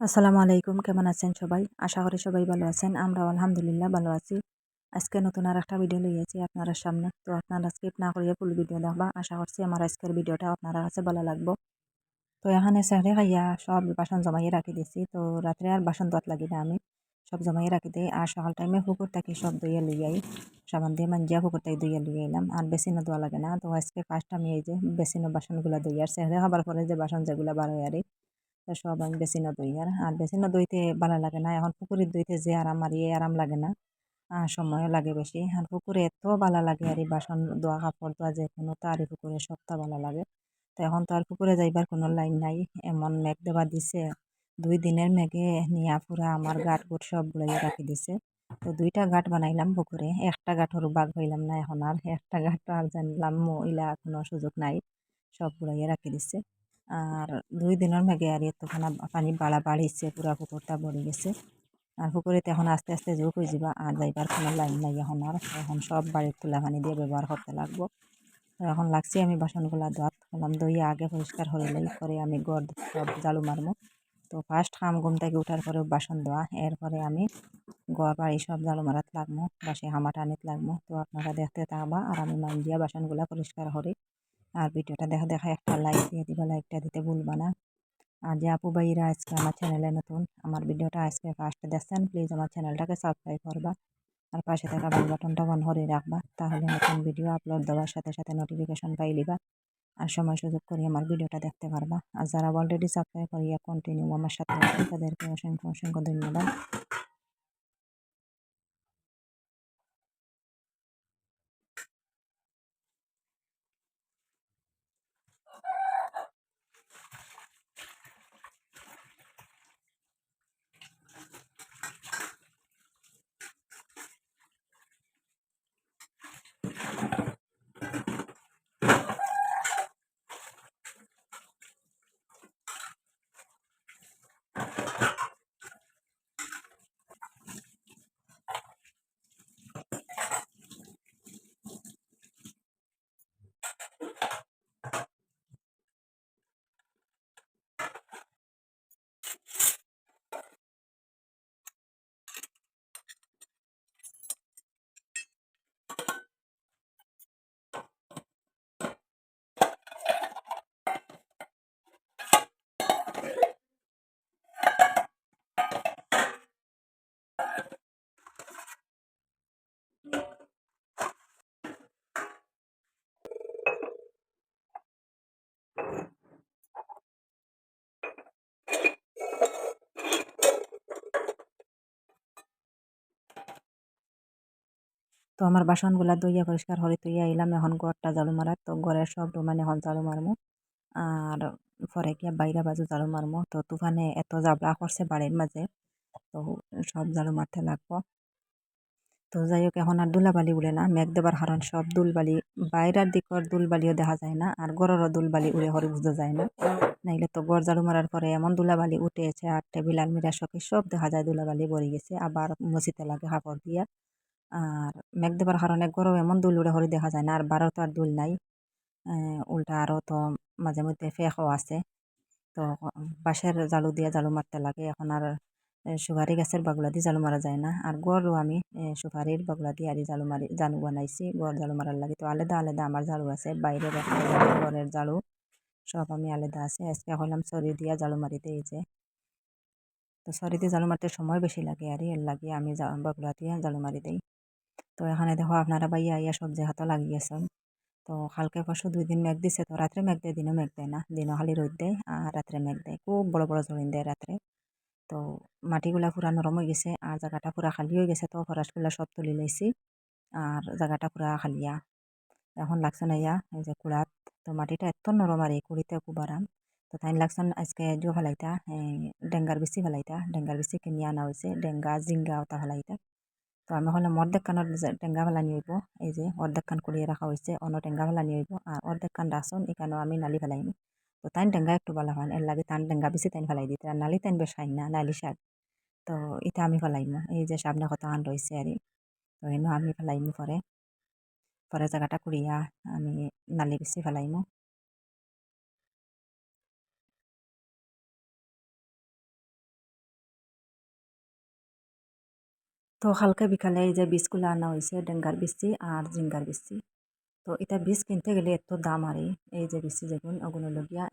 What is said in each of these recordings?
আসসালামু আলাইকুম, কেমন আছেন সবাই? আশা করি সবাই ভালো আছেন আমরা আলহামদুলিল্লাহ ভালো আছি। আজকে নতুন আর একটা ভিডিও লইয়েছি আপনারা সামনে। তো আপনারা স্কিপ না করিয়ে ফুল ভিডিও দেখবা। আশা করছি আমার আজকের ভিডিওটা আপনারা কাছে ভালো লাগবো। তো এখানে স্যারে খাইয়া সব বাসন জমাইয়ে রাখি দিছি। তো রাত্রে আর বাসন দোয়াত লাগি না আমি। সব জমাইয়ে রাখি দিই। আর সকাল টাইমে পুকুর থাকি সব দইয়া লইয়াই সাবান দিয়ে মাঞ্জিয়া পুকুর থেকে দইয়া লইয়া এলাম আর বেসিনও দোয়া লাগে না। তো আজকে ফার্স্ট আমি এই যে বেসিনও বাসনগুলো দই আর সেহরে খাবার পরে যে বাসন যেগুলো বার হয় আর সব আমি বেসিনও দই আর আর বেসিনও দইতে ভালো লাগে না। এখন পুকুরের দইতে যে আরাম, আর ইয়ে আরাম লাগে না। আর সময়ও লাগে বেশি। আর পুকুরে এত ভালো লাগে, আর এই বাসন ধোয়া, কাপড় ধোয়া যে কোনো তো আর পুকুরে সবটা ভালো লাগে। তো এখন তো আর পুকুরে যাইবার কোনো লাইন নাই। এমন মেঘ দেওয়া দিছে, দুই দিনের মেঘে নিয়া পুরা আমার গাট গুট সব বুড়াইয়ে রাখি দিছে। তো দুইটা ঘাট বানাইলাম পুকুরে। একটা ঘাটর বাঘ হইলাম না এখন আর। একটা ঘাট আর জানলাম ইলা কোনো সুযোগ নাই। সব বুড়াইয়ে রাখি দিছে। আর দুই দিনের মেঘে আর এতখানা পানি বাড়া বাড়িছে, পুরা পুকুরটা ভরে গেছে। আর পুকুরেতে এখন আস্তে আস্তে যোগ হয়ে যাবা, আর যাইবার কোনো লাইন নাই এখন। আর এখন সব বাড়ির তুলা পানি দিয়ে ব্যবহার করতে লাগবো। এখন লাগছে আমি বাসনগুলা ধোয়াত হলাম দইয়ে আগে পরিষ্কার হইলেই করে আমি গড় সব জালু মারমো তো ফার্স্ট হাম ঘুম থেকে উঠার পরে বাসন ধোয়া, এরপরে আমি গড় বাড়ি সব জালু মারাত লাগবো, বাসে হামা টানিত লাগবো। তো আপনারা দেখতে থাকবা, আর আমি মাইন দিয়া বাসনগুলা পরিষ্কার করি। আর ভিডিওটা দেখা দেখা, একটা লাইক দিয়ে দিবা লাইকটা দিতে ভুলবা না। আর যে আপু ভাইরা আজকে আমার চ্যানেলে নতুন, আমার ভিডিওটা আজকে ফার্স্ট দেখছেন প্লিজ আমার চ্যানেলটাকে সাবস্ক্রাইব করবা। আর পাশে থাকা বেল বাটনটা অন করে রাখবা, তাহলে নতুন ভিডিও আপলোড দেওয়ার সাথে সাথে নোটিফিকেশন পাই লিবা আর সময় সুযোগ করে আমার ভিডিওটা দেখতে পারবা। আর যারা অলরেডি সাবস্ক্রাইব করিয়া কন্টিনিউ আমার সাথে তাদেরকে অসংখ্য অসংখ্য ধন্যবাদ তো আমার বাসনগুলা ধুইয়া পরিষ্কার করে তুইয়া এলাম, এখন ঘরটা ঝাড়ু মারার, তো ঘরের সব মানে এখন ঝাড়ু মারমু। আর পরে গিয়া বাইরা বাজু ঝাড়ু মারমু, তো তুফানে এত জাবলা করছে বাড়ির মাঝে, তো সব ঝাড়ু মারতে লাগবো। তো যাই হোক এখন আর দুলাবালি উড়ে না মেঘ দেবার কারণ সব দুলবালি বাইরের দিকর দুলবালিও দেখা যায় না, আর গড়েরও দুলবালি উড়ে হরে বুঝতে যায় না। নাইলে তো গড় ঝাড়ু মারার পরে এমন দুলাবালি উঠেছে, আর টেবিল আলমিরা শখে সব দেখা যায় দুলাবালি ভরে গেছে, আবার মসিতে লাগে কাপড় দিয়া। আর মেঘ দেবার কারণে গরম এমন দুল উড়ে হরে দেখা যায় না, আর বারো তো আর দুল নাই। উল্টা আরও তো মাঝে মধ্যে ফেঁকও আছে। তো, বাঁশের জালু দিয়ে জালু মারতে লাগে, এখন আর সুপারি গাছের বাগলা দিয়ে জালু মারা যায় না। আর গড়ও আমি সুপারির বাগলা দিয়ে আর জালু মারি, জালু বানাইছি, গড় জালু মারার লাগে। তো আলাদা আলাদা আমার জালু আছে বাইরের গড়ের জালু, সব আমি আলাদা আছে। আজকে হলাম সরি দিয়া জালু মারিতে এই যে। তো সরি দিয়ে জালু মারতে সময় বেশি লাগে আর এর লাগে আমি বাগলা দিয়ে জালু মারি দিই। তো এখানে দেখো আপনারা বাইয়া আইয়া সবজি হাতও লাগিয়েছেন। তো কালকে পরশু দুই দিন মেঘ দিছে, তো রাত্রে মেঘ দেয়, দিনও মেঘ দেয় না। দিনও খালি রোদ দেয় আর রাত্রে মেঘ দেয়। খুব বড় বড় জড়িন দেয় রাত্রে। তো মাটিগুলা পুরা নরম হয়ে গেছে আর জায়গাটা পুরা খালি হয়ে গেছে তো ফরাসগুলা সব তুলি লাইছি আর জায়গাটা পুরা খালিয়া এখন লাগছে না ইয়া, এই যে কুড়াত। তো মাটিটা এত নরম আর এই কুড়িতে খুব আরাম তো তাই লাগছেন আজকে জো ফেলাইতা ডেঙ্গার বেশি ফেলাইতা, ডেঙ্গার বেশি কিনে আনা হয়েছে ডেঙ্গা, জিঙ্গা ওটা ফেলাইতা। তো আমি হলে অর্ধেক কানের টেঙ্গা ফেলানি হইব এই যে অর্ধেক কান কুড়িয়ে রাখা হয়েছে অন্য টেঙ্গা ফেলানি হইব আর অর্ধেক কান রাসন এখানেও আমি নালি ফেলাইনি তো তাইন টেঙ্গা একটু ভালো হয় এর লাগে তান টেঙ্গা বেশি তাইন ফেলাই দিতে আর নালি তাইন বেশ না, নালি শাক। তো এটা আমি ফেলাইমো এই যে সামনে কত আন রয়েছে আর তো এনে আমি ফেলাইমো পরে পরে জায়গাটা কুড়িয়া আমি নালি বেশি ফেলাইমো তো হালকা বিকালে এই যে বীজগুলো আনা হয়েছে, ডেঙ্গার বিচি আর জিঙ্গার বিচি তো এটা বীজ কিনতে গেলে এত দাম আর, এই যে বিচি যেগুন ওগুলো লগিয়া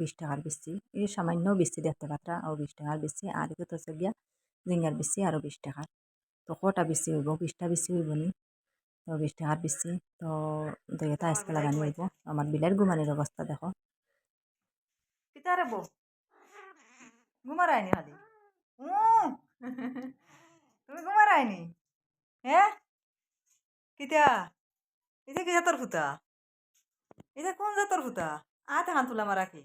বিশ টাকার বিচি এই সামান্য বিচি দেখতে পাত্রা, ও বিশ টাকার বিচি আর এগুলো তো গিয়া জিঙ্গার বিচি আরও বিশ টাকার। তো কটা বিচি হইব? বিশটা বিচি হইব নি? তো বিশ টাকার বিচি তো দুইটা আজকে লাগানি হইব। আমার বিলের গুমানির অবস্থা দেখো। কিতারে বউ ঘুমার আইনি খালি তুমি ঘুমার আইনি হ্যাঁ? কিতা? এটা কি জাতর ফুটা? এটা কোন জাতর ফুটা? আতে হান তুলা মারা কি?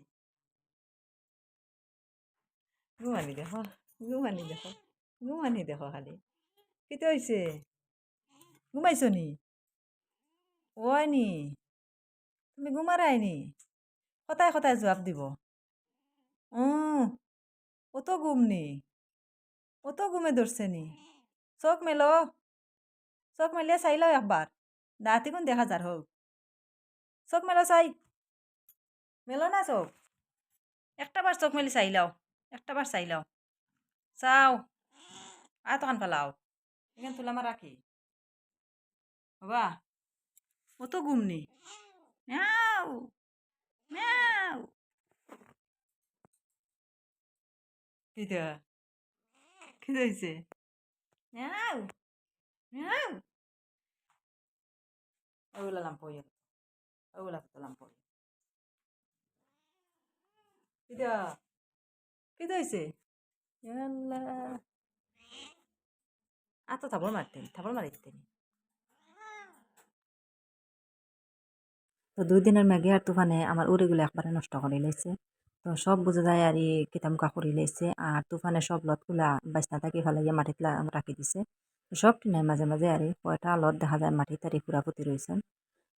ঘুমানি দেখো ঘুমানি দেখো ঘুমানি দেখো খালি। কিতা হয়েছে ঘুমাইছ নি? ওই নি? তুমি ঘুমার আইনি সদায় সদায় জবাব দিব। অত ঘুম নি? অত ঘুমে ধরছে নি? চোখ মেলো চোখ মেলিয়ে চাইল একবার দাঁতি কোন দেখা যার হোক চোখ মেলো চাই মেলো না চোখ একটা বার চোখ মেলি চাইলাও একটা বার চাইলাও চাও আয় তখন ফেলাও এখানে তুলা মারা কি বাবা অত ঘুম নি ম্যাও ম্যাও কিটা কি হয়েছে ম্যাও ম্যাও ওগুলা লাম্পই ওগুলা তো লাম্পই কিটা কি হয়েছে আ তো থাপড় মারতেন থাপড় মারিতেন তো দুই দিনের মেঘে আর তুফানে আমার উড়িগুলো একবারে নষ্ট করে লাইছে তো সব বুঝে যায় আর ই কিতামকা করে লাইছে আর তুফানে সব লতগুলা বাইসনা থাকি ফেলাইয়া মাটিত রাখি দিছে। সব নাই মাঝে মাঝে আর কয়টা লত দেখা যায় মাটি তারি পুরাপুতি রয়েছেন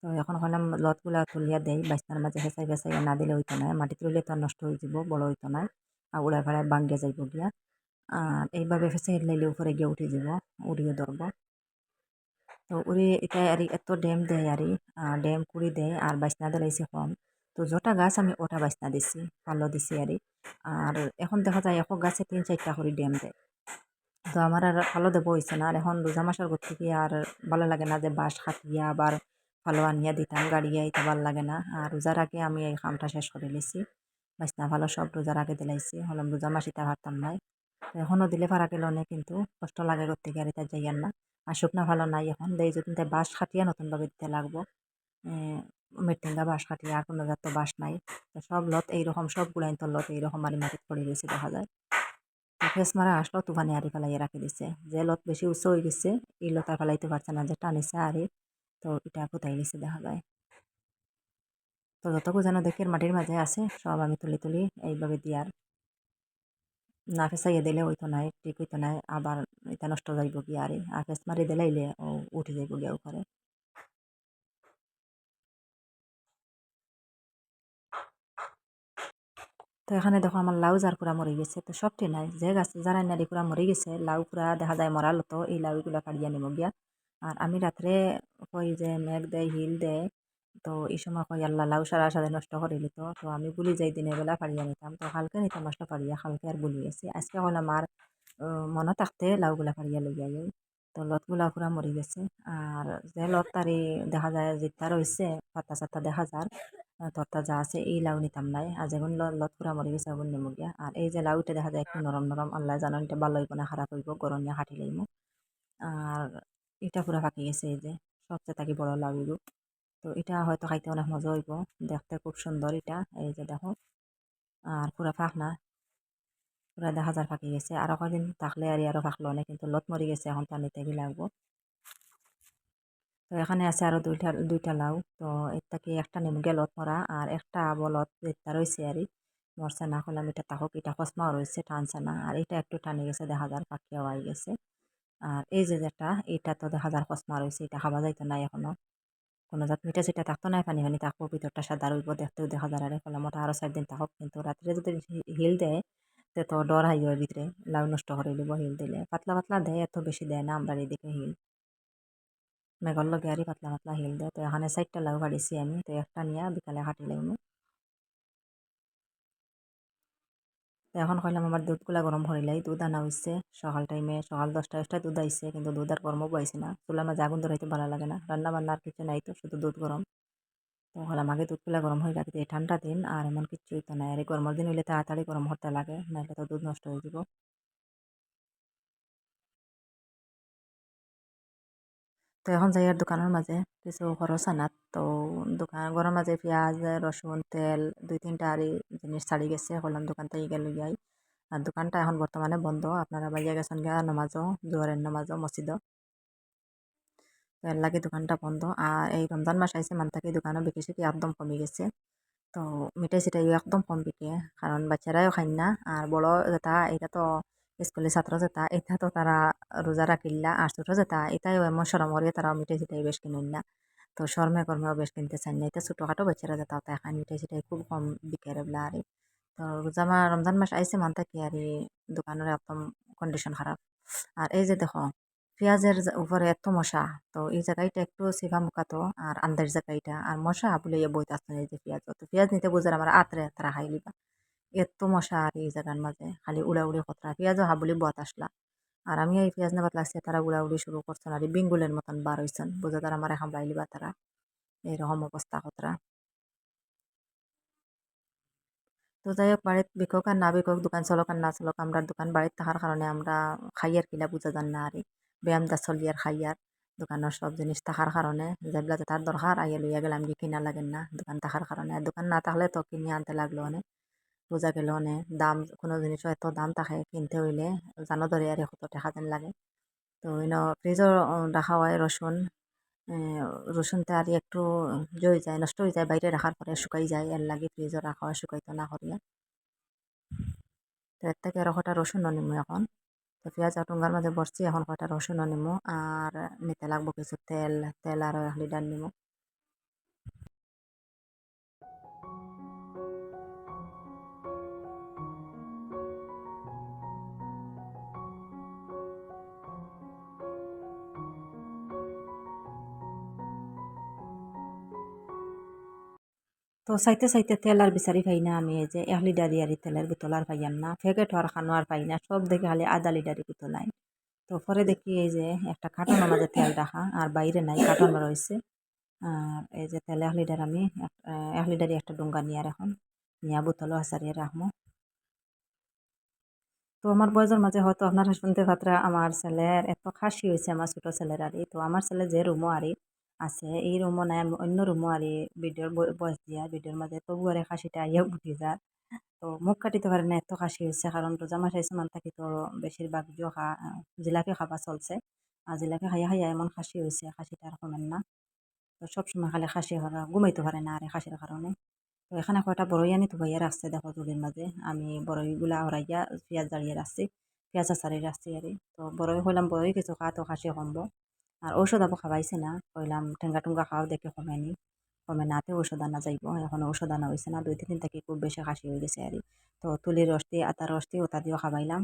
তো এখন হলাম লতগুলা তুলিয়া দেয় বাইসনার মাঝে হেঁচাই বেসাই না দিলে হইতো না। মাটি তুলিলে তো নষ্ট হয়ে যাব বড় হইতো না। আর উড়াই ফেড়ায় বাঙ্গিয়া যাইব গিয়া। আর এইভাবে ফেসাই লাইলে উপরে গিয়ে উঠে যাব উড়িয়ে ধরব। তো উড়ে এটা আর এত ড্যাম দেয় আর ড্যাম কুড়ি দেয়। আর বাইসনা দিলাইছে কম। তো যটা গাছ আমি ওটা বাইসনা দিছি ভালো দিছি আর আর এখন দেখা যায় এক গাছে তিন চারটা করে ড্যাম দেয়। তো আমার আর ভালো দেবো হয়েছে না। আর এখন রোজা মাসের ঘর থেকে আর ভালো লাগে না যে বাঁশ কাটিয়া আবার ভালো আনিয়া দিতাম, গাড়িয়া এটা ভালো লাগে না। আর রোজার আগে আমি এই কামটা শেষ করে লিছি বাইসনা ভালো সব রোজার আগে দিলাইছি। হলাম রোজা মাসিটা পারতাম নাই এখনও দিলে পারা গেল না কিন্তু কষ্ট লাগে করতে গিয়ে আর এটা যাইয়ার না। আর শুকনা ভালো নাই এখন। দেয় যদি বাঁশ খাটিয়া নতুনভাবে দিতে লাগবো মেটেঙ্গা বাঁশ খাটিয়া আর কোনো জাত বাঁশ নাই। তো সব লত এইরকম, সবগুলাই তো লত এইরকম মারি মাটিত পড়ে রয়েছে দেখা যায়। ফেস মারা আসলো তুফানি আরি ফেলাইয়া রাখি দিছে। যে লত বেশি উঁচু হয়ে গেছে, এই লত আর ফেলাইতে পারছে না, যে টানিছে আরে তো এটা কোথায় গেছে দেখা যায়। তো যতটুকু যেন দেখি মাটির মাঝে আছে, সব আমি তুলি তুলি এইভাবে দিয়ার। না ফেসাইয়া দিলে হইতো নাই, ঠিক হইতো নাই, আবার এটা নষ্ট যাইব গিয়া আরে? আর ফেস মারি দিলাইলে ও উঠে যাইব গিয়া উপরে তো এখানে দেখো আমার লাউ যার পুরা মরে গেছে। তো সবটি নাই, যে গাছ যারা নারী পুরা মরে গেছে, লাউ পুরা দেখা যায় মরাল তো এই লাউগুলো কাড়িয়া নিব গিয়া। আর আমি রাত্রে কই যে মেঘ দেয়, হিল দেয়, তো এই সময় কই আল্লাহ লাউ সারা সাথে নষ্ট করে দিত তো আমি বলি যাই দিনের বেলা পাড়িয়া নিতাম। তো কালকে নিতাম নষ্ট পাড়িয়া কালকে আর বলি গেছি। আজকে হলাম আর মনে থাকতে লাউগুলা পাড়িয়া লইয়া যাই তো লতগুলা পুরা মরে গেছে। আর যে লত তারি দেখা যায় যেটা রয়েছে পাতা চাতা দেখা যায় তরতা যা আছে, এই লাউ নিতাম নাই। আর যেগুন লত পুরা মরে গেছে আগুন নেমু গিয়া আর এই যে লাউটা দেখা যায় একটু নরম নরম আল্লাহ জানো এটা ভালো হইব না খারাপ হইব গরম নিয়ে হাঁটি লাইমু। আর এটা পুরা পাকি গেছে এই যে সবচেয়ে থাকি বড় লাউ এগুলো তো এটা হয়তো খাইতে অনেক মজা হইব, দেখতে খুব সুন্দর এটা এই যে দেখো। আর পুরা ফাঁকনা পুরা দেখা যায় ফাঁকি গেছে। আর কদিন থাকলে আর আরও ফাঁকলো অনেক কিন্তু লত মরে গেছে, এখন পানিতে লাগবো তো এখানে আছে আরও দুইটা দুইটা লাউ। তো এর থেকে একটা নেমু লত মরা, আর একটা বলত এটা রয়েছে আর মরছে না করলাম এটা তাহক, এটা কসমাও রয়েছে, টানছে না। আর এটা একটু টানে গেছে, দেখা যার পাখিয়াও আই গেছে। আর এই যে যেটা, এটা তো দেখা যার কসমা রয়েছে, এটা খাওয়া যাইতো না এখনও। কোনো জাত মিঠা চিটা থাকতো না, পানি পানি থাকব, ভিতরটা সাদা রইব, দেখতেও দেখা যায় আর কলাম ওটা আরও চার দিন থাকুক কিন্তু রাত্রে যদি হিল দেয়, তে তো ডর হাই হয় ভিতরে, লাউ নষ্ট করে দিব, হিল দিলে। পাতলা পাতলা দেয়, এত বেশি দেয় না আমরা এদিকে হিল। মেঘর লগে আরই পাতলা পাতলা হিল দেয়, তো এখানে চারটা লাউ কাটিছি আমি তো একটা নিয়ে বিকালে কাটি লাগবো তো এখন কইলাম আমার দুধগুলা গরম হরিলাই দুধ আনা হইছে। সকাল টাইমে সকাল দশটা দশটায় দুধ আইছে, কিন্তু দুধ আর গরমও পাইছে না। চুলার মাঝে আগুন ধরাইতে ভালো লাগে না। রান্না বান্না আর কিছু নাই তো, শুধু দুধ গরম। তো হলাম আগে দুধগুলা গরম হয়ে রাখতে এই ঠান্ডা দিন, আর এমন কিচ্ছু হইতো না আর এই গরমের দিন হইলে তাড়াতাড়ি গরম হতে লাগে নাহলে তো দুধ নষ্ট হয়ে যাব তো এখন যাই আর দোকানের মাঝে কিছু খরচ আনাত তো দোকান ঘরের মাঝে পেঁয়াজ রসুন তেল, দুই তিনটা আর জিনিস ছাড়ি গেছে হলাম দোকান থেকে গেল যাই আর দোকানটা এখন বর্তমানে বন্ধ। আপনারা বাইরে গেছেন গিয়া নমাজও জোয়ারের নমাজও মসজিদও এর লাগে দোকানটা বন্ধ। আর এই রমজান মাস আইসে থেকে দোকানও বিক্রি শিকি একদম কমে গেছে। তো মিঠাই চিঠাইও একদম কম বিকে। কারণ বাচ্চারাও খাই না। আর বড় যেটা এটা তো স্কুলের ছাত্র যেটা এটা তো তারা রোজা রাখিল্লা আর ছোট যেটা এটাই এমন সরম করিয়ে তারা মিঠাই চিঠাই বেশ কিনুন না তো শর্মে কর্মেও বেশ কিনতে চান না এটা ছোটোখাটো বাচ্চারা যেটা তাই খান মিঠাই চিঠাই খুব কম বিকে রেবলা আর তো রোজা মা রমজান মাস আইসে মান থাকি আর দোকানের একদম কন্ডিশন খারাপ আর এই যে দেখো পেঁয়াজের উপরে এত মশা তো এই জায়গাটা একটু সিফা মুখাতো আর আন্দার জায়গাটা আর মশা বলে বইতে আসতে এই যে পেঁয়াজ তো পেঁয়াজ নিতে বুঝার আমার আতরে তারা খাই লিবা এত মশা আর এই জায়গার মাঝে, খালি উড়া উড়ি খতরা। পেঁয়াজও হাবলি বত আসলা। আর আমি এই পেঁয়াজ নেবাত লাগছে, তারা উড়া উড়ি শুরু করছেন আর বেঙ্গুলের মতন বার হয়েছেন বুঝা তারা আমার হামলাই লিবা তারা। এইরকম অবস্থা খতরা। তো যাই হোক বাড়িতে বিকক আর না বিকক দোকান চলক আর না চলক আমরা দোকান বাড়িতে থাকার কারণে আমরা খাইয়ার কিলা বুঝা যান না আর। ব্যায়াম দা চলিয়ার খাইয়ার দোকানের সব জিনিস থাকার কারণে যেগুলা তার দরকার আইয়া লইয়া গেলাম কি কিনা লাগেন না। দোকান থাকার কারণে আর দোকান না থাকলে তো কিনে আনতে লাগল অনেক বোঝা গেল অনেক দাম, কোনো জিনিসও এত দাম থাকে কিনতে হইলে জানো ধরে আর কত টাকা যেন লাগে। তো ইন ফ্রিজও রাখা হয় রসুন রসুনটা আর একটু হয়ে যায়, নষ্ট হয়ে যায় বাইরে রাখার পরে শুকাই যায় এর লাগে ফ্রিজও রাখা হয় শুকাইতো না করিয়া তো এর থেকে আরও কটা রসুনও নিমু এখন। তো, পেঁয়াজ আর টুঙ্গার মাঝে বসছি এখন কটা রসুনও নিমু আর নিতে লাগবো কিছু তেল তেল আরও এক লিটার নিমু তো চাইতে চাইতে তেল আর বিচারি পাই না আমি এই যে এক লিটারি আর তেলের বোতল আর পাইয়ান না। প্যাকেট আর খানো আর পাই না সব দেখে খালি আধা লিটারি বোতল নাই তো পরে দেখি এই যে একটা কার্টনের মাঝে তেল রাখা আর বাইরে নাই কার্টন রয়েছে আর এই যে তেল এক লিটার আমি এক লিটারি একটা ডুঙ্গা নিয়ে এখন। নিয়া বোতলও আসারিয়ে রাখব তো আমার বয়সের মাঝে হয়তো আপনারা শুনতে পাত্রা আমার ছেলের এত খাসি হয়েছে আমার ছোটো ছেলের আরই তো আমার ছেলে যে রুমও আরই আছে। এই রুমও নাই অন্য রুমও আরই ভিডিওর বয়স দিয়া ভিডিওর মাঝে তবু আর খাসিটা আইয়া উঠি যায় তো মুখ কাটিতে পারে না এত খাসি হয়েছে কারণ রোজা মাস আইসে মান থাকি তো বেশিরভাগ খা, জিলাপি খাবা চলছে। আর জিলাপি খাইয়া খাইয়া এমন খাসি হয়েছে খাসিটা আর কমেন না। তো সবসময় খালি খাসি হওয়া ঘুমাইতে পারে না আর খাসির কারণে তো এখানে কয়টা বড়ই আনি তো ভাইয়া রাখছে দেখো চুলির মাঝে। আমি বড়ইগুলা হরাইয়া পেঁয়াজ দাঁড়িয়ে রাখছি পেঁয়াজ আচারি রাখছি আর তো বড়ই হইলাম বড়ই কিছু খা, তো খাসি কমবো আর ঔষধ আবার খাওয়াইছে না। কইলাম, ঠেঙ্গা টুঙ্গা খাওয়া দেখে কমেনি কমে নাতে ঔষধ আনা যাইব। এখন ঔষধ আনা হয়েছে না দুই তিন দিন থেকে খুব বেশি খাসি হয়ে গেছে আর তো তুলির রস দিয়ে আতার রস দিয়ে ওটা দিয়েও খাওয়াইলাম।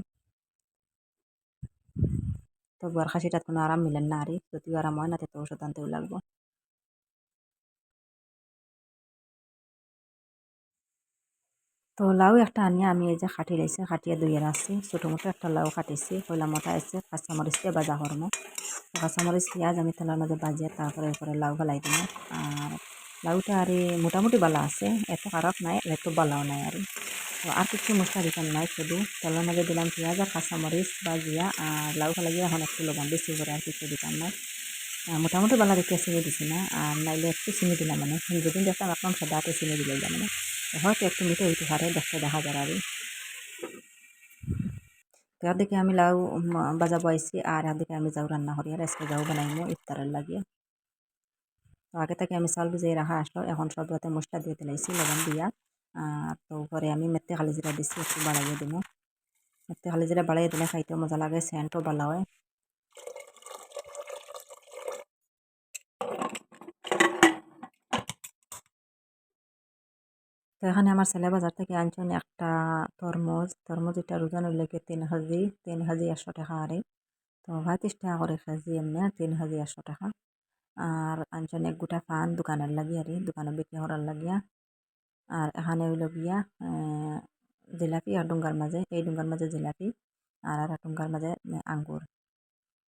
তো বর খাসিটা কোনো আরাম মিলেন না আরে যদিও আরাম হয় না তো ঔষধ আনতেও লাগবো। তো লাউ একটা আনিয়া আমি এই যে খাটি লাইছি, খাটিয়ে দুইয়ে রাখছি ছোটো মোটো একটা লাউ কাটিছি কইলা মোটা আছে, কাঁচামরিচ দিয়ে বাজা করব কাঁচামরিচ পেঁয়াজ আমি তেলের মাঝে বাজিয়ে তারপরে এরপরে লাউ ফেলাই দিব আর লাউটা আর মোটামুটি বালা আছে, এত খারাপ নাই, এত বালাও নাই আর। তো আর কিছু মশলা দিতাম নাই, শুধু তেলের মাঝে দিলাম পেঁয়াজ আর কাঁচামরিচ বাজিয়া আর লাউ ফেলাইয়া এখন একটু লবণ বেশি করে আর কিছু দিতাম নাই। মোটামুটি বালা দেখে চিনি দিছি না, আর নাইলে একটু চিনি দিলাম মানে। যেদিন দেখতাম আপনার সাদাতে চিনি দিলে মানে হয়তো একটু মিঠে হইতে পারে দেখতে দেখা যায় আর তো দিকে আমি লাউ বাজা বয়েছি আর দিকে আমি যাও রান্না করি আর আজকে যাও বানাইমো ইফতারের লাগিয়ে তো আগে থেকে আমি চাল ভিজিয়ে রাখা আসলো, এখন সব রাতে মশলা দিয়ে দিলাইছি, লবণ দিয়া। আর তো পরে আমি মেতে খালি জিরা দিছি, একটু বাড়াইয়ে দিব মেতে খালি জিরা বাড়াইয়ে দিলে খাইতেও মজা লাগে, সেন্টও ভালো হয়। তো এখানে আমার ছেলে বাজার থেকে আনছেন একটা তরমুজ। তরমুজ এটা ওজন হইলে তিন হাজি তিন হাজি একশো টাকা আরে তো পঁয়ত্রিশ টাকা করে কেজি এমনি তিন হাজি একশো টাকা। আর আনছেন এক গোটা পান দোকানের লাগি আর দোকানে বিক্রি করার লাগিয়া আর এখানে হইল গিয়া জিলাপি আর ডুঙ্গার মাঝে এই ডুঙ্গার মাঝে জিলাপি। আর আর ডুঙ্গার মাঝে আঙ্গুর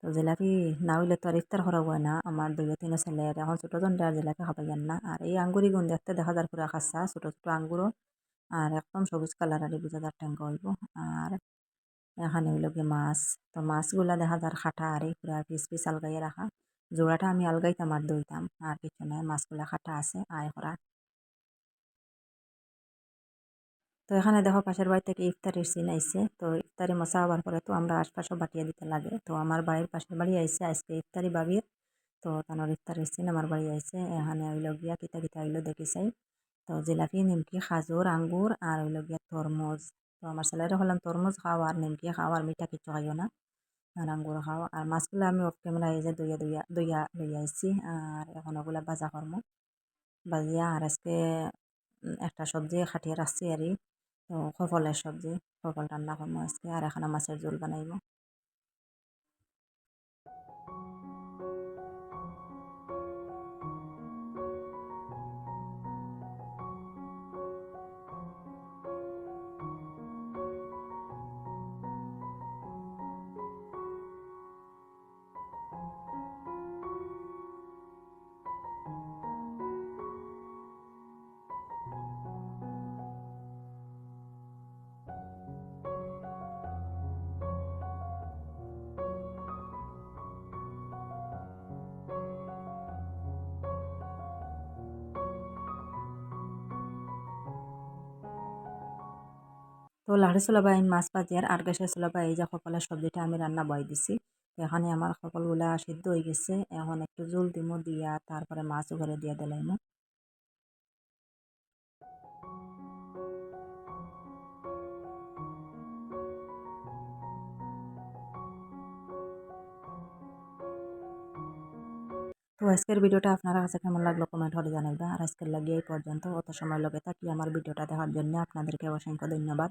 তো জিলাপি না হইলে তো আর ইফতার করা হয় না আমার দুই তিন ছেলে এখন ছোটো জন আর জিলাপি খাবাইয়ান না আর এই আঙ্গুরি গুণ দেখতে দেখা যার পুরা খাসা ছোটো ছোটো আঙ্গুরও আর একদম সবুজ কালার আর বুঝা যার ট্যাঙ্ক হইব আর এখানে হইল গিয়ে মাছ তো মাছগুলা দেখা যার খাটা আর এই পুরা পিস পিস আলগাইয়ে রাখা জোড়াটা আমি আলগাইতাম আর দইতাম আর কিছু নয় মাছগুলা খাটা আছে আয় করা তো এখানে দেখো পাশের বাড়ি থেকে ইফতারির সিন আইসে। তো ইফতারি মশা হওয়ার পরে তো আমরা আশপাশও বাটিয়ে দিতে লাগে। তো আমার বাড়ির পাশের বাড়ি আইসে আজকে ইফতারি বাবির তো তানোর ইফতারির সিন আমার বাড়ি আইসে। এখানে হইল গিয়া কিতা কিতা হইল দেখি চাই। তো জিলাপি, নিমকি, খাজুর, আঙ্গুর আর হইল গিয়া তরমুজ। তো আমার ছেলেরা হলাম তরমুজ খাও আর নিমকি খাও আর মিঠা কিছু খাইও না। আর আঙ্গুর খাও। আর মাছগুলো আমি অফ ক্যামেরা এই দইয়া দইয়া দইয়া লইয়া আইসি আর এখন ওগুলা বাজা করমু। বাজিয়া আর আজকে একটা সবজি খাটিয়ে রাখছি আর তো কফলের সবজি কফল রান্না করব আজকে। আর এখানে মাছের ঝোল বানাইব। তো লাড়ি চলাবাই আমি মাছ ভাজি আর গ্যাসের চলাবাই, এই যে কপালের সবজিটা আমি রান্না বয় দিছি। এখানে আমার কপালগুলা সিদ্ধ হয়ে গেছে। এখন একটু জল দিমো, দিয়া তারপরে মাছ ঘরে দিয়ে দিলাইমো তো আজকের ভিডিওটা আপনারা কাছে কেমন লাগল কমেন্ট করে জানাইবা। আর আজকের লাগিয়ে এই পর্যন্ত। অত সময় লগে থাকি আমার ভিডিওটা দেখার জন্য আপনাদেরকে অসংখ্য ধন্যবাদ।